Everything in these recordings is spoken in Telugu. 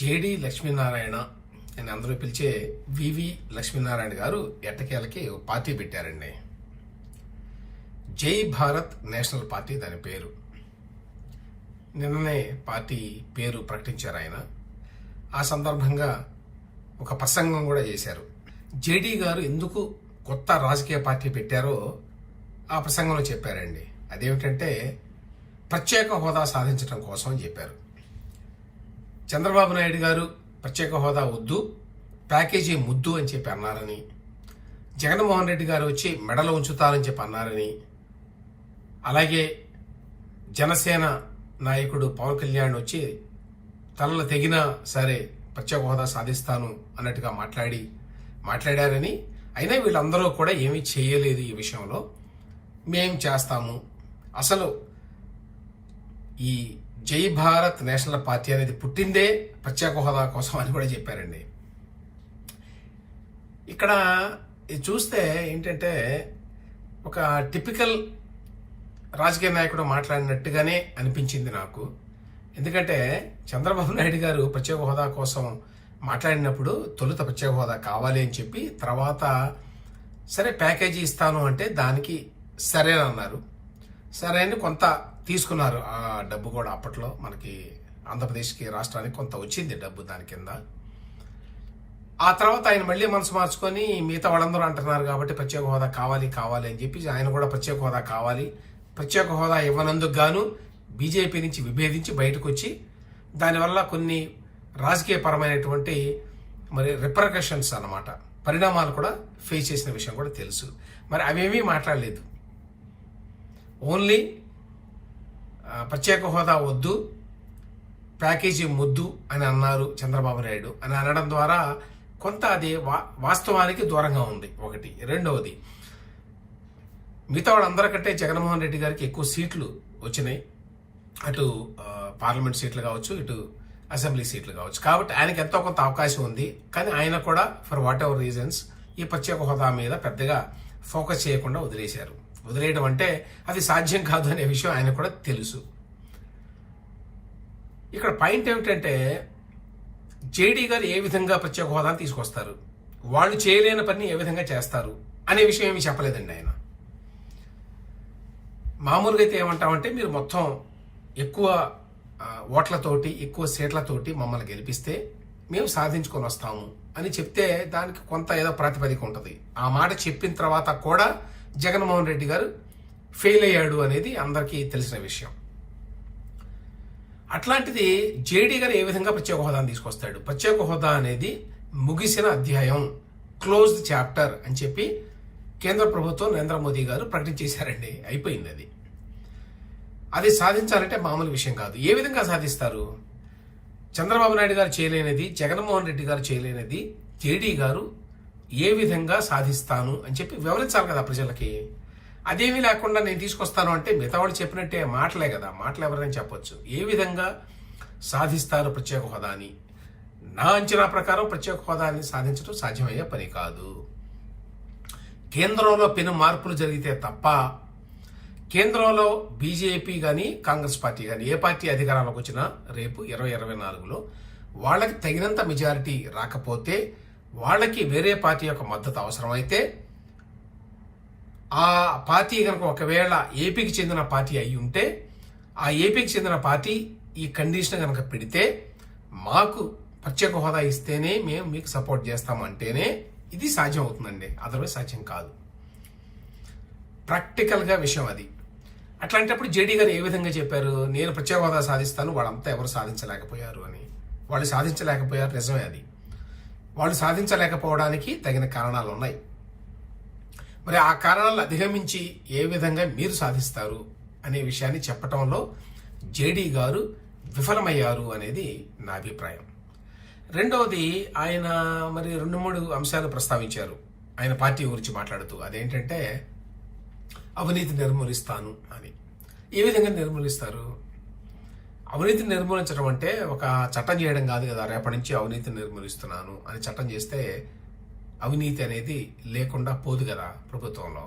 జేడి లక్ష్మీనారాయణ అని అందరూ పిలిచే వివి లక్ష్మీనారాయణ గారు ఎట్టకేలకి ఓ పార్టీ పెట్టారండి. జై భారత్ నేషనల్ పార్టీ దాని పేరు. నిన్ననే పార్టీ పేరు ప్రకటించారు ఆయన. ఆ సందర్భంగా ఒక ప్రసంగం కూడా చేశారు. జేడీ గారు ఎందుకు కొత్త రాజకీయ పార్టీ పెట్టారో ఆ ప్రసంగంలో చెప్పారండి. అదేమిటంటే ప్రత్యేక హోదా సాధించడం కోసం చెప్పారు. చంద్రబాబు నాయుడు గారు ప్రత్యేక హోదా వద్దు ప్యాకేజీ ముద్దు అని చెప్పి అన్నారని జగన్మోహన్ రెడ్డి గారు వచ్చి మెడలో ఉంచుతారని చెప్పి అన్నారని అలాగే జనసేన నాయకుడు పవన్ కళ్యాణ్ వచ్చి తలలు తెగినా సరే ప్రత్యేక హోదా సాధిస్తాను అన్నట్టుగా మాట్లాడి మాట్లాడారని అయినా వీళ్ళందరూ కూడా ఏమీ చేయలేదు ఈ విషయంలో. మేం చేస్తాము. అసలు ఈ జై భారత్ నేషనల్ పార్టీ అనేది పుట్టిందే ప్రత్యేక హోదా కోసం అని కూడా చెప్పారండి. ఇక్కడ ఇది చూస్తే ఏంటంటే ఒక టిపికల్ రాజకీయ నాయకుడు మాట్లాడినట్టుగానే అనిపించింది నాకు. ఎందుకంటే చంద్రబాబు నాయుడు గారు ప్రత్యేక హోదా కోసం మాట్లాడినప్పుడు తొలుత ప్రత్యేక హోదా కావాలి అని చెప్పి తర్వాత సరే ప్యాకేజీ ఇస్తాను అంటే దానికి సరేనన్నారు సరే అని కొంత తీసుకున్నారు. ఆ డబ్బు కూడా అప్పట్లో మనకి ఆంధ్రప్రదేశ్కి రాష్ట్రానికి కొంత వచ్చింది డబ్బు దాని కింద. ఆ తర్వాత ఆయన మళ్ళీ మనసు మార్చుకొని మిగతా వాళ్ళందరూ అంటున్నారు కాబట్టి ప్రత్యేక హోదా కావాలి కావాలి అని చెప్పి ఆయన కూడా ప్రత్యేక హోదా కావాలి. ప్రత్యేక హోదా ఇవ్వనందుకు గాను బీజేపీ నుంచి విభేదించి బయటకు వచ్చి దానివల్ల కొన్ని రాజకీయపరమైనటువంటి మరి రిప్రకషన్స్ అన్నమాట. పరిణామాలు కూడా ఫేస్ చేసిన విషయం కూడా తెలుసు. మరి అవేమీ మాట్లాడలేదు. ఓన్లీ ప్రత్యేక హోదా వద్దు ప్యాకేజీ ముద్దు అని అన్నారు చంద్రబాబు నాయుడు అని అనడం ద్వారా కొంత అది వా- వాస్తవానికి దూరంగా ఉంది. ఒకటి. రెండవది మిగతా వాళ్ళందరికంటే జగన్మోహన్ రెడ్డి గారికి ఎక్కువ సీట్లు వచ్చినాయి. అటు పార్లమెంట్ సీట్లు కావచ్చు ఇటు అసెంబ్లీ సీట్లు కావచ్చు. కాబట్టి ఆయనకి ఎంతో కొంత అవకాశం ఉంది. కానీ ఆయన కూడా ఫర్ వాట్ ఎవర్ రీజన్స్ ఈ ప్రత్యేక హోదా మీద పెద్దగా ఫోకస్ చేయకుండా వదిలేశారు. వదిలేయడం అంటే అది సాధ్యం కాదు అనే విషయం ఆయన కూడా తెలుసు. ఇక్కడ పాయింట్ ఏమిటంటే జేడీ గారు ఏ విధంగా ప్రత్యేక హోదాను తీసుకొస్తారు? వాళ్ళు చేయలేని పని ఏ విధంగా చేస్తారు? అనే విషయం ఏమి చెప్పలేదండి ఆయన. మామూలుగా అయితే ఏమంటామంటే మీరు మొత్తం ఎక్కువ ఓట్లతోటి ఎక్కువ సీట్లతోటి మమ్మల్ని గెలిపిస్తే మేము సాధించుకొని వస్తాము అని చెప్తే దానికి కొంత ఏదో ప్రాతిపదిక ఉంటుంది. ఆ మాట చెప్పిన తర్వాత కూడా జగన్మోహన్ రెడ్డి గారు ఫెయిల్ అయ్యాడు అనేది అందరికీ తెలిసిన విషయం. అట్లాంటిది జేడీ గారు ఏ విధంగా ప్రత్యేక హోదాను తీసుకొస్తాడు? ప్రత్యేక హోదా అనేది ముగిసిన అధ్యాయం క్లోజ్డ్ చాప్టర్ అని చెప్పి కేంద్ర ప్రభుత్వం నరేంద్ర మోదీ గారు ప్రకటించేశారండి అయిపోయింది అది. అది సాధించాలంటే మామూలు విషయం కాదు. ఏ విధంగా సాధిస్తారు? చంద్రబాబు నాయుడు గారు చేయలేనిది జగన్మోహన్ రెడ్డి గారు చేయలేనిది జేడీ గారు ఏ విధంగా సాధిస్తాను అని చెప్పి వివరించాలి కదా ప్రజలకి. అదేమీ లేకుండా నేను తీసుకొస్తాను అంటే మిగతా వాళ్ళు చెప్పినట్టే మాటలే కదా. మాటలు ఎవరైనా చెప్పొచ్చు. ఏ విధంగా సాధిస్తారు ప్రత్యేక హోదాని నా అంచనా ప్రకారం ప్రత్యేక హోదాని సాధించడం సాధ్యమయ్యే పని కాదు. కేంద్రంలో పెను మార్పులు జరిగితే తప్ప కేంద్రంలో బీజేపీ కానీ కాంగ్రెస్ పార్టీ కానీ ఏ పార్టీ అధికారంలోకి వచ్చినా రేపు ఇరవై ఇరవై నాలుగులో వాళ్ళకి తగినంత మెజారిటీ రాకపోతే వాళ్ళకి వేరే పార్టీ యొక్క మద్దతు అవసరమైతే ఆ పార్టీ కనుక ఒకవేళ ఏపీకి చెందిన పార్టీ అయి ఉంటే ఆ ఏపీకి చెందిన పార్టీ ఈ కండిషన్ కనుక పెడితే మాకు ప్రత్యేక హోదా ఇస్తేనే మేము మీకు సపోర్ట్ చేస్తామంటేనే ఇది సాధ్యం అవుతుందండి. అదర్వైజ్ సాధ్యం కాదు. ప్రాక్టికల్గా విషయం అది. అట్లాంటప్పుడు జేడీ గారు ఏ విధంగా చెప్పారు? నేను ప్రత్యేక హోదా సాధిస్తాను వాళ్ళంతా ఎవరు సాధించలేకపోయారు అని. వాళ్ళు సాధించలేకపోయారు నిజమే అది. వాళ్ళు సాధించలేకపోవడానికి తగిన కారణాలు ఉన్నాయి. మరి ఆ కారణాలను అధిగమించి ఏ విధంగా మీరు సాధిస్తారు అనే విషయాన్ని చెప్పటంలో జేడీ గారు విఫలమయ్యారు అనేది నా అభిప్రాయం. రెండవది ఆయన మరి రెండు మూడు అంశాలు ప్రస్తావించారు. ఆయన పార్టీ గురించి మాట్లాడుతూ అదేంటంటే అవినీతి నిర్మూలిస్తాను అని. ఏ విధంగా నిర్మూలిస్తారు? అవినీతి నిర్మూలించడం అంటే ఒక చట్టం చేయడం కాదు కదా రేపటి నుంచి అవినీతి నిర్మూలిస్తున్నాను అని చట్టం చేస్తే అవినీతి అనేది లేకుండా పోదు కదా ప్రభుత్వంలో.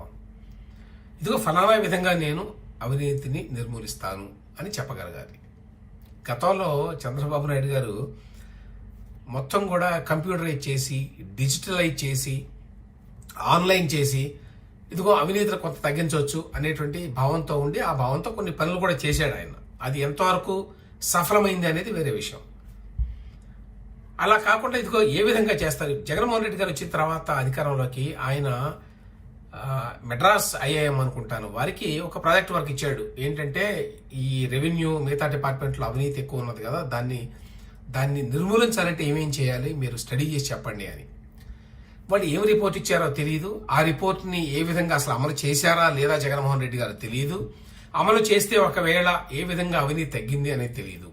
ఇదిగో ఫలానా విధంగా నేను అవినీతిని నిర్మూలిస్తాను అని చెప్పగలగాలి. గతంలో చంద్రబాబు నాయుడు గారు మొత్తం కూడా కంప్యూటరైజ్ చేసి డిజిటలైజ్ చేసి ఆన్లైన్ చేసి ఇదిగో అవినీతిని కొంత తగ్గించవచ్చు అనేటువంటి భావంతో ఉండి ఆ భావంతో కొన్ని పనులు కూడా చేశాడు ఆయన. అది ఎంతవరకు సఫలమైంది అనేది వేరే విషయం. అలా కాకుండా ఇదిగో ఏ విధంగా చేస్తారు? జగన్మోహన్ రెడ్డి గారు వచ్చిన తర్వాత అధికారంలోకి ఆయన మెడ్రాస్ ఐఐఎం అనుకుంటాను. వారికి ఒక ప్రాజెక్ట్ వర్క్ ఇచ్చాడు. ఏంటంటే ఈ రెవెన్యూ మిగతా డిపార్ట్మెంట్లో అవినీతి ఎక్కువ ఉన్నది కదా దాన్ని దాన్ని నిర్మూలించాలంటే ఏమేం చేయాలి? మీరు స్టడీ చేసి చెప్పండి అని. వాళ్ళు ఏం రిపోర్ట్ ఇచ్చారో తెలియదు ఆ రిపోర్ట్ని ఏ విధంగా అసలు అమలు చేశారా లేదా జగన్మోహన్ రెడ్డి గారు తెలియదు అమలు చేస్తే ఒకవేళ ఏ విధంగా అవినీతి తగ్గింది అనేది తెలియదు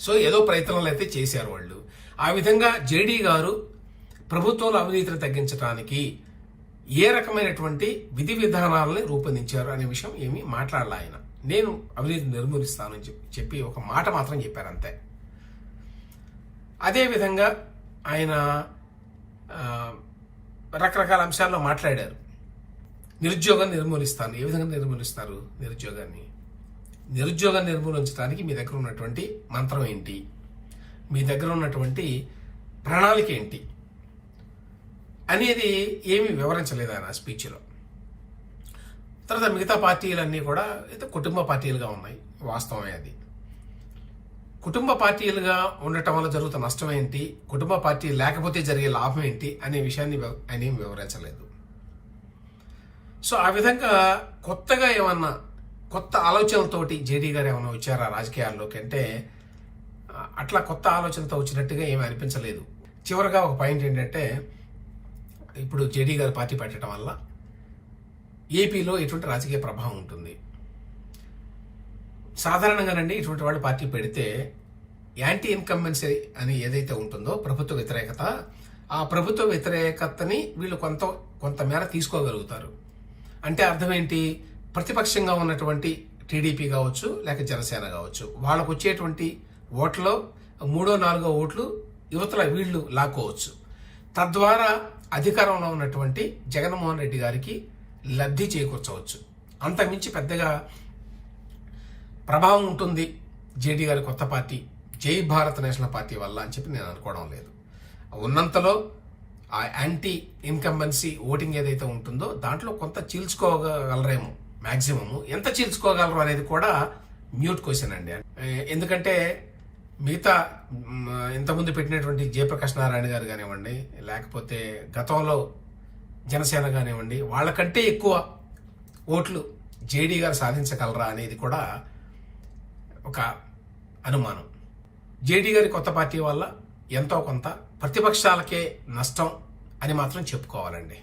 సో ఏదో ప్రయత్నాలు అయితే చేశారు వాళ్ళు. ఆ విధంగా జేడీ గారు ప్రభుత్వంలో అవినీతిని తగ్గించడానికి ఏ రకమైనటువంటి విధి విధానాలని రూపొందించారు అనే విషయం ఏమీ మాట్లాడాల ఆయన. నేను అవినీతిని నిర్మూలిస్తానని చెప్పి- చెప్పి ఒక మాట మాత్రం చెప్పారు అంతే. అదేవిధంగా ఆయన రకరకాల అంశాల్లో మాట్లాడారు. నిరుద్యోగాన్ని నిర్మూలిస్తాను. ఏ విధంగా నిర్మూలిస్తారు? నిరుద్యోగాన్ని. నిరుద్యోగాన్ని నిర్మూలించడానికి మీ దగ్గర ఉన్నటువంటి మంత్రం ఏంటి? మీ దగ్గర ఉన్నటువంటి ప్రణాళిక ఏంటి? అనేది ఏమీ వివరించలేదు ఆయన స్పీచ్లో? తర్వాత మిగతా పార్టీలన్నీ కూడా అయితే కుటుంబ పార్టీలుగా ఉన్నాయి. వాస్తవమే అది. కుటుంబ పార్టీలుగా ఉండటం వల్ల జరుగుతున్న నష్టం ఏంటి? కుటుంబ పార్టీ లేకపోతే జరిగే లాభం ఏంటి? అనే విషయాన్ని ఆయన ఏమి వివరించలేదు. సో ఆ విధంగా కొత్తగా ఏమన్నా కొత్త ఆలోచనలతోటి జేడీ గారు ఏమైనా వచ్చారా రాజకీయాల్లోకి అంటే అట్లా కొత్త ఆలోచనతో వచ్చినట్టుగా ఏమీ అనిపించలేదు. చివరగా ఒక పాయింట్ ఏంటంటే ఇప్పుడు జేడీ గారు పార్టీ పెట్టడం వల్ల ఏపీలో ఎటువంటి రాజకీయ ప్రభావం ఉంటుంది. సాధారణంగానండి ఇటువంటి వాళ్ళు పార్టీ పెడితే యాంటీ ఇన్కంబెన్సీ అని ఏదైతే ఉంటుందో ప్రభుత్వ వ్యతిరేకత ఆ ప్రభుత్వ వ్యతిరేకతని వీళ్ళు కొంత కొంతమేర తీసుకోగలుగుతారు. అంటే అర్థం ఏంటి ప్రతిపక్షంగా ఉన్నటువంటి టీడీపీ కావచ్చు లేక జనసేన కావచ్చు వాళ్ళకు వచ్చేటువంటి ఓట్లలో మూడో నాలుగో ఓట్లు యువతల వీళ్ళు లాక్కోవచ్చు. తద్వారా అధికారంలో ఉన్నటువంటి జగన్మోహన్ రెడ్డి గారికి లబ్ధి చేకూర్చవచ్చు. అంతకుమించి పెద్దగా ప్రభావం ఉంటుంది జేడీ గారి కొత్త పార్టీ జై భారత్ నేషనల్ పార్టీ వల్ల అని చెప్పి నేను అనుకోవడం లేదు. ఉన్నంతలో ఆ యాంటీ ఇన్కంబెన్సీ ఓటింగ్ ఏదైతే ఉంటుందో దాంట్లో కొంత చీల్చుకోగలరేమో మ్యాక్సిమము ఎంత చీల్చుకోగలరు అనేది కూడా మ్యూట్ క్వశ్చన్ అండి. ఎందుకంటే మిగతా ఇంతకుముందు పెట్టినటువంటి జయప్రకాష్ నారాయణ గారు కానివ్వండి లేకపోతే గతంలో జనసేన కానివ్వండి వాళ్ళకంటే ఎక్కువ ఓట్లు జేడీ గారు సాధించగలరా అనేది కూడా ఒక అనుమానం. జేడీ గారి కొత్త పార్టీ వల్ల ఎంతో కొంత ప్రతిపక్షాలకే నష్టం అని మాత్రం చెప్పుకోవాలండి.